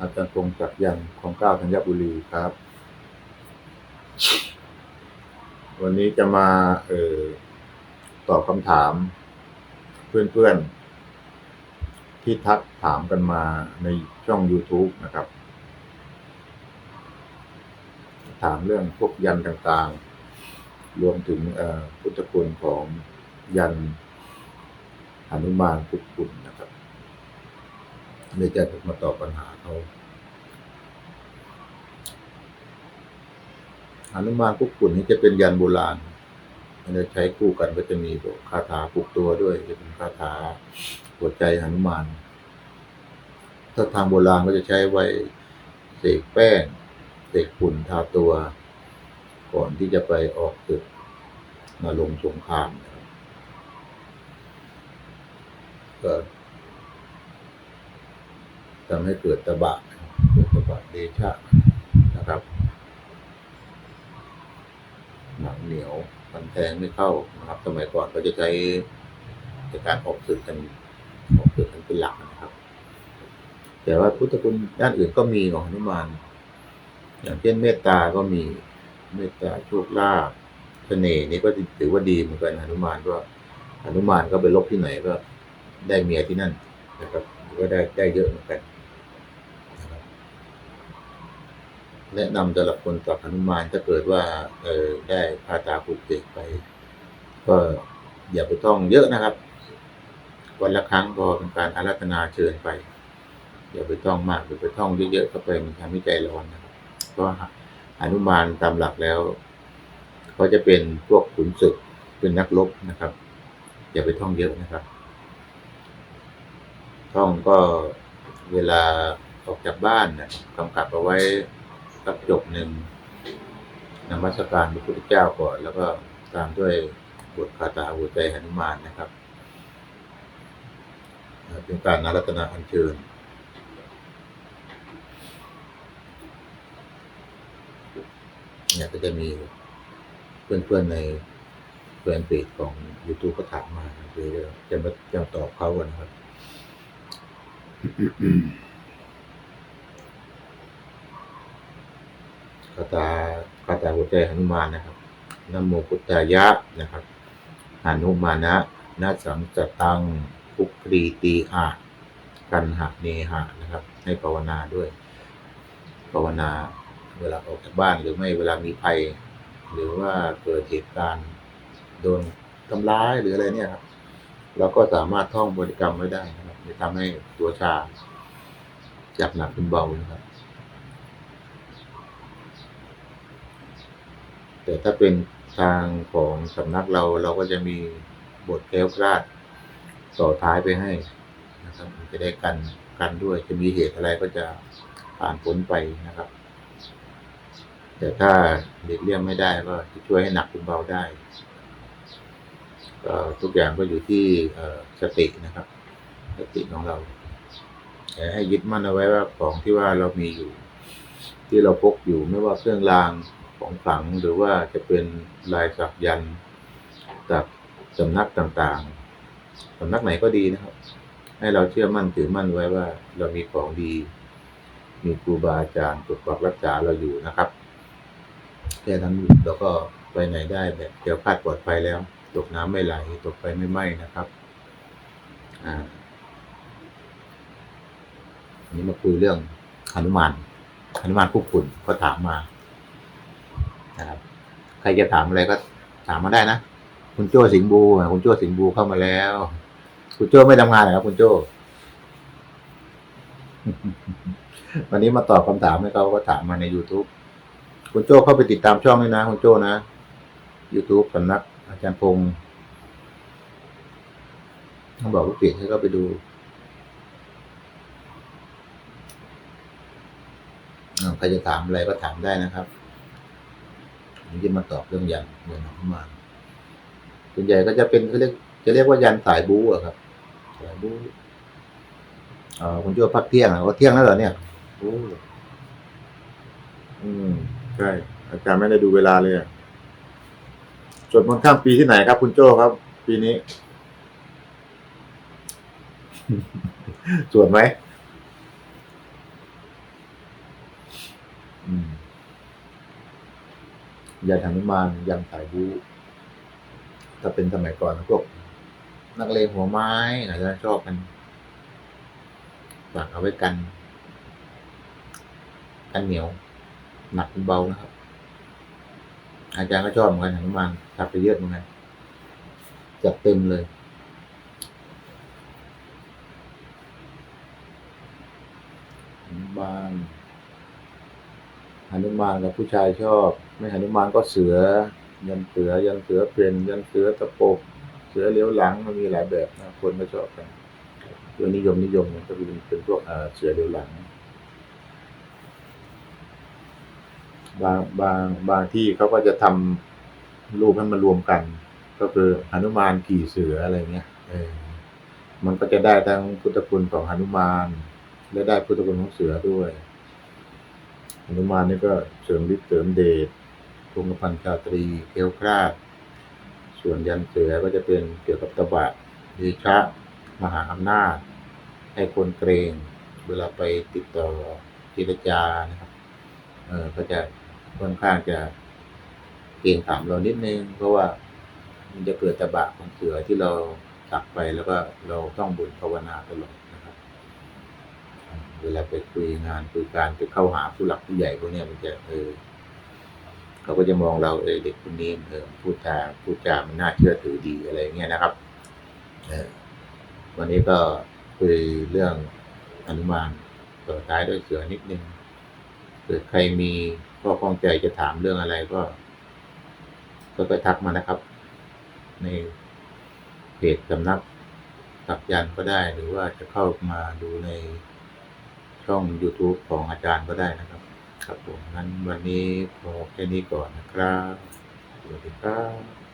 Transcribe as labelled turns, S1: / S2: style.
S1: อาจารย์พงศ์จักยันของเก้าธัญบุรีครับ วันนี้จะมาเออตอบคำถาม เพื่อนๆ ที่ทักถามกันมาในช่อง YouTube นะครับ ถามเรื่องพวกยันต่างๆ รวมถึงพุทธคุณของยันหนุมานพุทธคุณนะครับ เลยจะมาตอบปัญหาเขาหนุมานพุทธคุณนี่จะเป็นยันโบราณมันจะใช้คู่กันก็จะมีคาถาปลุกตัวด้วย จะเป็นคาถาหัวใจหนุมาน ถ้าทางโบราณก็จะใช้ไว้เสกแป้งเสกฝุ่นทาตัว ก่อนที่จะไปออกศึกมาลงสงครามนก็ ทำให้เกิดตะบะเกิดตะบะเดชะนะครับหนังเหนียวมันแทงไม่เข้านะครับ สมัยก่อนก็จะใช้ในการออกศึกกันออกศึกกันเป็นหลักนะครับ แต่ว่าพุทธคุณด้านอื่นก็มีของหนุมานอย่างเช่นเมตตาก็มีเมตตาโชคลาภเสน่ห์นี่ก็ถือว่าดีเหมือนกันหนุมานก็หนุมานก็ไปลบที่ไหนก็ได้เมียที่นั่นนะครับก็ได้ได้เยอะเหมือนกันนะครับ แนะนำสำหรับคนต่อหนุมานถ้าเกิดว่าเออได้พาตาผูกเสกไป ก็อย่าไปท่องเยอะนะครับ วันละครั้งพอเป็นการอาราธนาเชิญไป อย่าไปท่องมากอย่าไปท่องเยอะๆเข้าไปมันทำให้ใจร้อนนะครับเพราะอนุมานตามหลักแล้วเขาจะเป็นพวกขุนศึกเป็นนักรบนะครับ อย่าไปท่องเยอะนะครับ ท่องก็เวลาออกจากบ้านนะกำกับเอาไว้ สักจบหนึ่งนมัสการพระพุทธเจ้าก่อน แล้วก็ตามด้วยบทคาถาหัวใจหนุมานนะครับเป็นการนารัตนาอัญเชิญเนี่ยก็จะมีเพื่อนๆในแฟนเพจของ YouTube ก็ถามมาเดี๋ยวจะมาจะตอบเขากันนะครับ คาถาคาถาหัวใจหนุมานนะครับนโมพุทธายะนะครับหานุมานะนาสังจตังภุครีตีอากันหะเนหะนะครับ ให้ภาวนาด้วย ภาวนาเวลาออกจากบ้านหรือไม่เวลามีภัย หรือว่าเกิดเหตุการณ์โดนทำร้ายหรืออะไรเนี่ยครับเราก็สามารถท่องบริกรรมไว้ได้นะครับจะทำให้ตัวชาจากหนักเป็นเบานะครับ แต่ถ้าเป็นทางของสำนักเราเราก็จะมีบทแก้วกลาดต่อท้ายไปให้นะครับจะได้กันกันด้วย จะมีเหตุอะไรก็จะผ่านพ้นไปนะครับ แต่ถ้าเด็กเลี่ยงไม่ได้ก็จะช่วยให้หนักเป็นเบาได้ก็ทุกอย่างก็อยู่ที่สตินะครับ สติของเราแต่ให้ยึดมั่นเอาไว้ว่าของที่ว่าเรามีอยู่ ที่เราพกอยู่ไม่ว่าเครื่องราง ของขลังหรือว่าจะเป็นลายสักยันจากสำนักต่างๆสำนักไหนก็ดีนะครับ ให้เราเชื่อมั่นถือมั่นไว้ว่า เรามีของดี มีครูบาอาจารย์ปกปักรักษาเราอยู่นะครับแค่นั้นเราก็ไปไหนได้แบบเกี่ยวคาดปลอดภัยแล้ว ตกน้ำไม่ไหลตกไฟไม่ไหม้นะครับ อ่าอันนี้มาคุยเรื่องหนุมานหนุมานคุกคุณก็ถามมา นะครับ ใครจะถามอะไรก็ถามมาได้นะ คุณโจ้สิงบูคุณโจ้สิงบูเข้ามาแล้ว คุณโจ้ไม่ทำงานเหรอครับคุณโจ้วันนี้มาตอบคำถามให้เขาก็ถามมาใน YouTube คุณโจ้เข้าไปติดตามช่องด้วยนะ คุณโจ้นะ YouTube สำนัก อาจารย์พงศ์ต้องบอกลูกศิษย์ให้เขาไปดูใครจะถามอะไรก็ถามได้นะครับ ผมจะมาตอบเรื่องยันเงินของมาส่วนใหญ่ก็จะเป็นเขาเรียกจะเรียกว่ายันสายบู๊อะครับสายบู๊อ่าคุณโจ้พักเที่ยงอะก็เที่ยงแล้วเหรอเนี่ยโอ้อืมใช่อาจารย์ไม่ได้ดูเวลาเลยอะสวดมนต์ข้ามปีที่ไหนครับ คุณโจ้ครับ ปีนี้สวดไหม ยันหนุมานยันสายบูถ้าเป็นสมัยก่อนพวกนักเลงหัวไม้อาจจะชอบกันฝากเอาไว้กัน กันเหนียว หนักเป็นเบานะครับ อาจารย์ก็ชอบเหมือนกันหนุมานสับไปเยอะเหมือนกันจัดเต็มเลยหนุมาน หนุมานกับผู้ชายชอบ ไม่หนุมานก็เสือ ยันเสือ ยันเสือเป็นยันเสือตะปบเสือเลี้ยวหลังมันมีหลายแบบนะคนก็ชอบกันตัวนิยมนิยมก็เป็นเป็นพวกเอ่อเสือเลี้ยวหลัง บางบางบางที่เขาก็จะทำรูปให้มันรวมกัน ก็คือหนุมานขี่เสืออะไรเงี้ยเออมันก็จะได้ทั้งพุทธคุณของหนุมานและได้พุทธคุณของเสือด้วย หนุมานนี่ก็เสริมฤทธิ์เสริมเดชพงพันชาตรีเกลียวคราด ส่วนยันเสือก็จะเป็นเกี่ยวกับตบะดีชะ มหาอำนาจ ให้คนเกรงเวลาไปติดต่อเจรจานะครับเออก็จะค่อนข้างจะเกรงถามเรานิดนึง เพราะว่ามันจะเกิดตบะของเสือที่เราตักไปแล้วก็เราต้องบุญภาวนาตลอด เวลาไปคุยงานคุยการไปเข้าหาผู้หลักผู้ใหญ่พวกนี้มันจะเออเขาก็จะมองเราเออเด็กคนนี้เออพูดจาพูดจามันน่าเชื่อถือดีอะไรเงี้ยนะครับเออวันนี้ก็คุยเรื่องอนุมานต่อท้ายด้วยเสือนิดนึงเกิดใครมีข้อข้องใจจะถามเรื่องอะไรก็ ก็ไปทักมานะครับ ในเพจสำนักสักยันก็ได้หรือว่าจะเข้ามาดูใน ช่อง YouTube ของอาจารย์ก็ได้นะครับ ครับผมงั้นวันนี้พอแค่นี้ก่อนนะครับสวัสดีครับ